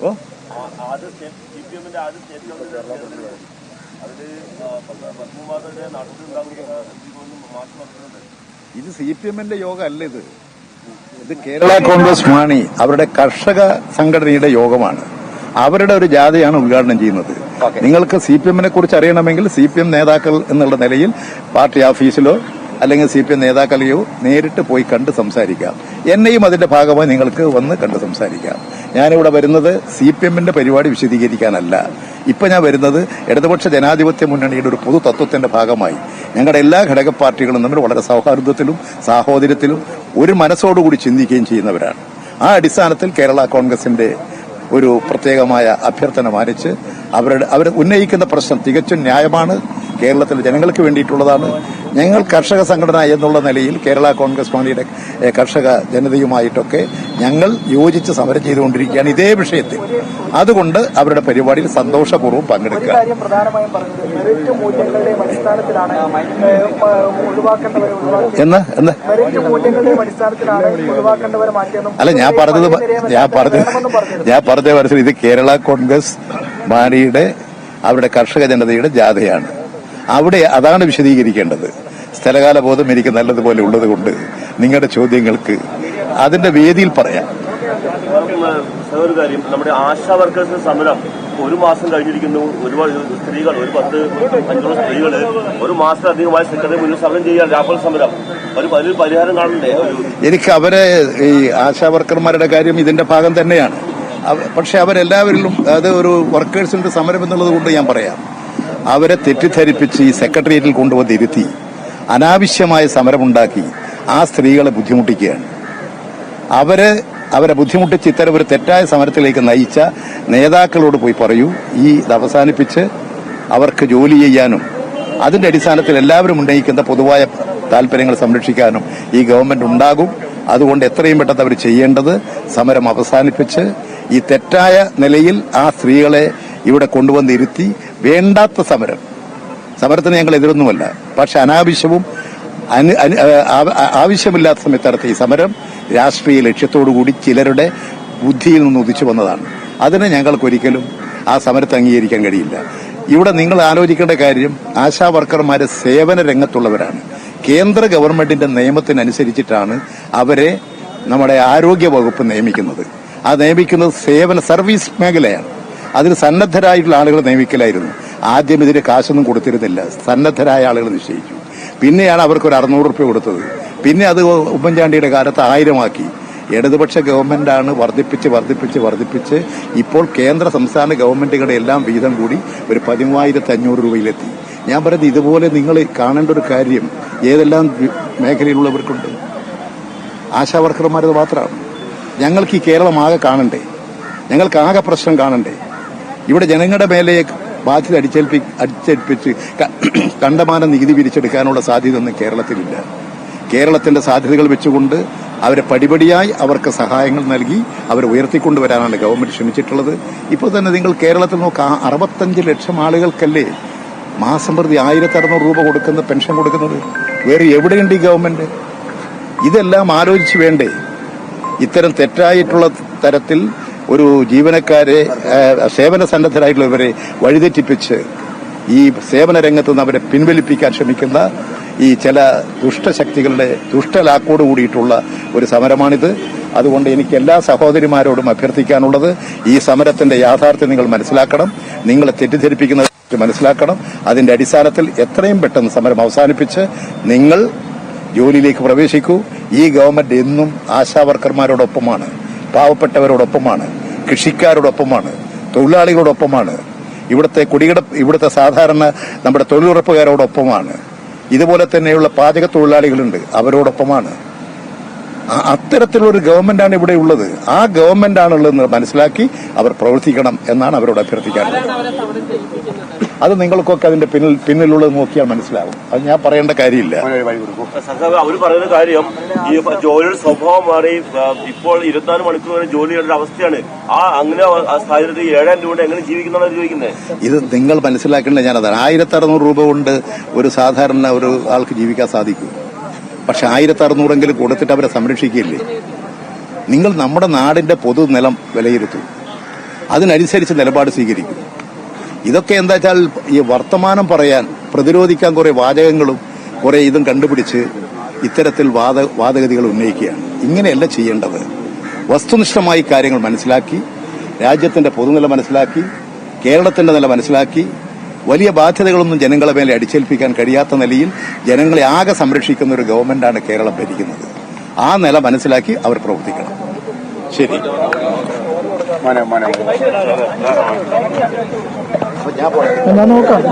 ഓ ഇത് C P എമ്മിന്റെ യോഗം അല്ല ഇത്? ഇത് കേരള കോൺഗ്രസ് മാണി അവരുടെ കർഷക സംഘടനയുടെ യോഗമാണ്. അവരുടെ ഒരു ജാഥയാണ് ഉദ്ഘാടനം ചെയ്യുന്നത്. നിങ്ങൾക്ക് സി പി എമ്മിനെ കുറിച്ച് അറിയണമെങ്കിൽ സി പി എം നേതാക്കൾ എന്നുള്ള നിലയിൽ പാർട്ടി ഓഫീസിലോ അല്ലെങ്കിൽ സി പി എം നേതാക്കളെയോ നേരിട്ട് പോയി കണ്ട് സംസാരിക്കാം. എന്നെയും അതിന്റെ ഭാഗമായി നിങ്ങൾക്ക് വന്ന് കണ്ട് സംസാരിക്കാം. ഞാനിവിടെ വരുന്നത് സി പി എമ്മിന്റെ പരിപാടി വിശദീകരിക്കാനല്ല. ഇപ്പൊ ഞാൻ വരുന്നത് ഇടതുപക്ഷ ജനാധിപത്യ മുന്നണിയുടെ ഒരു പൊതു തത്വത്തിന്റെ ഭാഗമായി. ഞങ്ങളുടെ എല്ലാ ഘടക പാർട്ടികളും തമ്മിൽ വളരെ സൗഹാർദ്ദത്തിലും സാഹോദര്യത്തിലും ഒരു മനസ്സോടുകൂടി ചിന്തിക്കുകയും ചെയ്യുന്നവരാണ്. ആ അടിസ്ഥാനത്തിൽ കേരള കോൺഗ്രസിന്റെ ഒരു പ്രത്യേകമായ അഭ്യർത്ഥന മാനിച്ച് അവരുടെ അവർ ഉന്നയിക്കുന്ന പ്രശ്നം തികച്ചും ന്യായമാണ്. കേരളത്തിലെ ജനങ്ങൾക്ക് വേണ്ടിയിട്ടുള്ളതാണ്. ഞങ്ങൾ കർഷക സംഘടന എന്നുള്ള നിലയിൽ കേരള കോൺഗ്രസ് പാർട്ടിയുടെ കർഷക ജനതയുമായിട്ടൊക്കെ ഞങ്ങൾ യോജിച്ച് സമരം ചെയ്തുകൊണ്ടിരിക്കുകയാണ് ഇതേ വിഷയത്തിൽ. അതുകൊണ്ട് അവരുടെ പരിപാടിയിൽ സന്തോഷപൂർവം പങ്കെടുക്കുക. എന്ന്? എന്ന്? അല്ല ഞാൻ പറഞ്ഞത് ഞാൻ പറഞ്ഞത് ഞാൻ പറഞ്ഞ മനസ്സിൽ ഇത് കേരള കോൺഗ്രസ് മാണിയുടെ അവരുടെ കർഷക ജനതയുടെ ജാഥയാണ്. അവിടെ അതാണ് വിശദീകരിക്കേണ്ടത്. സ്ഥലകാല ബോധം എനിക്ക് നല്ലതുപോലെ ഉള്ളത് കൊണ്ട് നിങ്ങളുടെ ചോദ്യങ്ങൾക്ക് അതിന്റെ വേദിയിൽ പറയാം. ഒരു കാര്യം. നമ്മുടെ ആശാ വർക്കേഴ്സ് സമരം ഒരു മാസം കഴിഞ്ഞിരിക്കുന്നു. ഒരുപാട് സ്ത്രീകൾ ഒരു പത്ത് അഞ്ഞൂറ് സ്ത്രീകൾ ഒരു മാസത്തിലധികമായി സെക്രട്ടറി മുന്നിൽ സമരം ചെയ്യാൻ രാപ്പൽ സമരം. ഒരു വലിയ പരിഹാരം കാണണ്ടേ? എനിക്ക് അവരെ ഈ ആശാ വർക്കർമാരുടെ കാര്യം ഇതിന്റെ ഭാഗം തന്നെയാണ്. പക്ഷെ അവരെല്ലാവരിലും അത് ഒരു വർക്കേഴ്സിന്റെ സമരം എന്നുള്ളത് കൊണ്ട് ഞാൻ പറയാം. അവരെ തെറ്റിദ്ധരിപ്പിച്ച് ഈ സെക്രട്ടേറിയറ്റിൽ കൊണ്ടുവന്ന് ഇരുത്തി അനാവശ്യമായ സമരമുണ്ടാക്കി ആ സ്ത്രീകളെ ബുദ്ധിമുട്ടിക്കുകയാണ്. അവരെ അവരെ ബുദ്ധിമുട്ടിച്ച് ഇത്തരം ഒരു തെറ്റായ സമരത്തിലേക്ക് നയിച്ച നേതാക്കളോട് പോയി പറയൂ. ഈ ഇത് അവസാനിപ്പിച്ച് അവർക്ക് ജോലി ചെയ്യാനും അതിന്റെ അടിസ്ഥാനത്തിൽ എല്ലാവരും ഉന്നയിക്കുന്ന പൊതുവായ താല്പര്യങ്ങൾ സംരക്ഷിക്കാനും ഈ ഗവൺമെന്റ് ഉണ്ടാകും. അതുകൊണ്ട് എത്രയും പെട്ടെന്ന് അവർ ചെയ്യേണ്ടത് സമരം അവസാനിപ്പിച്ച് ഈ തെറ്റായ നിലയിൽ ആ സ്ത്രീകളെ ഇവിടെ കൊണ്ടുവന്ന് ഇരുത്തി വേണ്ടാത്ത സമരം. സമരത്തിന് ഞങ്ങൾ എതിരൊന്നുമല്ല. പക്ഷെ അനാവശ്യവും ആവശ്യമില്ലാത്ത സമയത്ത് നടത്തിയ ഈ സമരം. രാഷ്ട്രീയ ലക്ഷ്യത്തോടുകൂടി ചിലരുടെ ബുദ്ധിയിൽ നിന്ന് ഉദിച്ചു വന്നതാണ്. അതിനെ ഞങ്ങൾക്കൊരിക്കലും ആ സമരത്തെ അംഗീകരിക്കാൻ കഴിയില്ല. ഇവിടെ നിങ്ങൾ ആലോചിക്കേണ്ട കാര്യം ആശാ വർക്കർമാരെ സേവന രംഗത്തുള്ളവരാണ്. കേന്ദ്ര ഗവൺമെന്റിന്റെ നിയമത്തിനനുസരിച്ചിട്ടാണ് അവരെ നമ്മുടെ ആരോഗ്യ വകുപ്പ് നിയമിക്കുന്നത്. ആ നിയമിക്കുന്നത് സേവന സർവീസ് മേഖലയാണ്. അതിന് സന്നദ്ധരായിട്ടുള്ള ആളുകൾ നിയമിക്കലായിരുന്നു. ആദ്യം ഇതിന് കാശൊന്നും കൊടുത്തിരുന്നില്ല. സന്നദ്ധരായ ആളുകൾ നിശ്ചയിച്ചു. പിന്നെയാണ് അവർക്ക് ഒരു അറുന്നൂറ് റുപ്യ കൊടുത്തത്. പിന്നെ അത് ഉമ്മൻചാണ്ടിയുടെ കാലത്ത് ആയിരമാക്കി. ഇടതുപക്ഷ ഗവൺമെന്റാണ് വർദ്ധിപ്പിച്ച് വർദ്ധിപ്പിച്ച് വർദ്ധിപ്പിച്ച് ഇപ്പോൾ കേന്ദ്ര സംസ്ഥാന ഗവൺമെന്റുകളുടെ എല്ലാം വീതം കൂടി ഒരു പതിമൂവായിരത്തി അഞ്ഞൂറ് രൂപയിലെത്തി. ഞാൻ പറയുന്നത് ഇതുപോലെ നിങ്ങൾ കാണേണ്ട ഒരു കാര്യം ഏതെല്ലാം മേഖലയിലുള്ളവർക്കുണ്ട്. ആശാ വർക്കർമാരത് മാത്രമാണ്. ഞങ്ങൾക്ക് ഈ കേരളം ആകെ കാണണ്ടേ? ഞങ്ങൾക്ക് ആകെ പ്രശ്നം കാണണ്ടേ? ഇവിടെ ജനങ്ങളുടെ മേലെ ബാധ്യത അടിച്ചേൽപ്പി അടിച്ചേൽപ്പിച്ച് കണ്ടമാനം നികുതി പിരിച്ചെടുക്കാനുള്ള സാധ്യതയൊന്നും കേരളത്തിലില്ല. കേരളത്തിന്റെ സാധ്യതകൾ വെച്ചുകൊണ്ട് അവരെ പടിപടിയായി അവർക്ക് സഹായങ്ങൾ നൽകി അവരെ ഉയർത്തിക്കൊണ്ടുവരാനാണ് ഗവൺമെന്റ് ശ്രമിച്ചിട്ടുള്ളത്. ഇപ്പോൾ തന്നെ നിങ്ങൾ കേരളത്തിൽ നോക്കുക ആ അറുപത്തഞ്ച് ലക്ഷം ആളുകൾക്കല്ലേ മാസം പ്രതി ആയിരത്തി അറുന്നൂറ് രൂപ കൊടുക്കുന്ന പെൻഷൻ കൊടുക്കുന്നത്? വേറെ എവിടെയുണ്ട് ഈ ഗവൺമെന്റ്? ഇതെല്ലാം ആലോചിച്ച് വേണ്ടേ? ഇത്തരം തെറ്റായിട്ടുള്ള തരത്തിൽ ഒരു ജീവനക്കാരെ സേവന സന്നദ്ധരായിട്ടുള്ളവരെ വഴിതെറ്റിപ്പിച്ച് ഈ സേവന രംഗത്ത് നിന്ന് അവരെ പിൻവലിപ്പിക്കാൻ ശ്രമിക്കുന്ന ഈ ചില ദുഷ്ടശക്തികളുടെ ദുഷ്ടലാക്കോട് കൂടിയിട്ടുള്ള ഒരു സമരമാണിത്. അതുകൊണ്ട് എനിക്ക് എല്ലാ സഹോദരിമാരോടും അഭ്യർത്ഥിക്കാനുള്ളത് ഈ സമരത്തിന്റെ യാഥാർത്ഥ്യം നിങ്ങൾ മനസ്സിലാക്കണം. നിങ്ങളെ തെറ്റിദ്ധരിപ്പിക്കുന്നത് മനസ്സിലാക്കണം. അതിന്റെ അടിസ്ഥാനത്തിൽ എത്രയും പെട്ടെന്ന് സമരം അവസാനിപ്പിച്ച് നിങ്ങൾ ജോലിയിലേക്ക് പ്രവേശിക്കൂ. ഈ ഗവൺമെന്റ് എന്നും ആശാവർക്കർമാരോടൊപ്പമാണ് പാവപ്പെട്ടവരോടൊപ്പമാണ്. കൃഷിക്കാരോടൊപ്പമാണ് തൊഴിലാളികളോടൊപ്പമാണ് ഇവിടുത്തെ കുടികിട ഇവിടുത്തെ സാധാരണ നമ്മുടെ തൊഴിലുറപ്പുകാരോടൊപ്പമാണ്. ഇതുപോലെ തന്നെയുള്ള പാചക തൊഴിലാളികളുണ്ട് അവരോടൊപ്പമാണ്. അത്തരത്തിലൊരു ഗവൺമെന്റാണ് ഇവിടെ ഉള്ളത്. ആ ഗവൺമെന്റ് ആണുള്ളതെന്ന് മനസ്സിലാക്കി അവർ പ്രവർത്തിക്കണം എന്നാണ് അവരോട് അഭ്യർത്ഥിക്കാറുള്ളത് അത് നിങ്ങൾക്കൊക്കെ അതിന്റെ പിന്നിൽ പിന്നിലുള്ളത് നോക്കിയാൽ മനസ്സിലാവും. അത് ഞാൻ പറയേണ്ട കാര്യമില്ല. അവർ അവർ പറയുന്ന കാര്യം ഈ ജോലിയുടെ സ്വഭാവം മാറി ഇപ്പോൾ ഇരുപത്തിനാല് മണിക്കൂർ വരെ ജോലി ചെയ്യേണ്ട ഒരു അവസ്ഥയാണ്. ആ അങ്ങനെ ആ സാഹചര്യത്തിൽ ഏഴായിരം രൂപ കൊണ്ട് എങ്ങനെ ജീവിക്കുന്നതാണ് ചോദിക്കുന്നത് ഇത് നിങ്ങൾ മനസ്സിലാക്കേണ്ട ഞാനതാണ് ആയിരത്തി അറുന്നൂറ് രൂപ കൊണ്ട് ഒരു സാധാരണ ഒരു ആൾക്ക് ജീവിക്കാൻ സാധിക്കും. പക്ഷെ ആയിരത്തി അറുന്നൂറെങ്കിലും കൊടുത്തിട്ട് അവരെ സംരക്ഷിക്കില്ലേ നിങ്ങൾ നമ്മുടെ നാടിന്റെ പൊതു നിലം വിലയിരുത്തും. അതിനനുസരിച്ച് നിലപാട് സ്വീകരിക്കും. ഇതൊക്കെ എന്താ വെച്ചാൽ ഈ വർത്തമാനം പറയാൻ പ്രതിരോധിക്കാൻ കുറേ വാചകങ്ങളും കുറേ ഇതും കണ്ടുപിടിച്ച് ഇത്തരത്തിൽ വാദ വാദഗതികൾ ഉന്നയിക്കുകയാണ്. ഇങ്ങനെയല്ല ചെയ്യേണ്ടത്. വസ്തുനിഷ്ഠമായി കാര്യങ്ങൾ മനസ്സിലാക്കി രാജ്യത്തിന്റെ പൊതുനില മനസ്സിലാക്കി കേരളത്തിന്റെ നില മനസ്സിലാക്കി വലിയ ബാധ്യതകളൊന്നും ജനങ്ങളെ മേലെ അടിച്ചേൽപ്പിക്കാൻ കഴിയാത്ത നിലയിൽ ജനങ്ങളെ ആകെ സംരക്ഷിക്കുന്ന ഒരു ഗവൺമെന്റാണ് കേരളം ഭരിക്കുന്നത്. ആ നില മനസ്സിലാക്കി അവർ പ്രവർത്തിക്കണം. ശരി. എന്നാ നോക്കാം.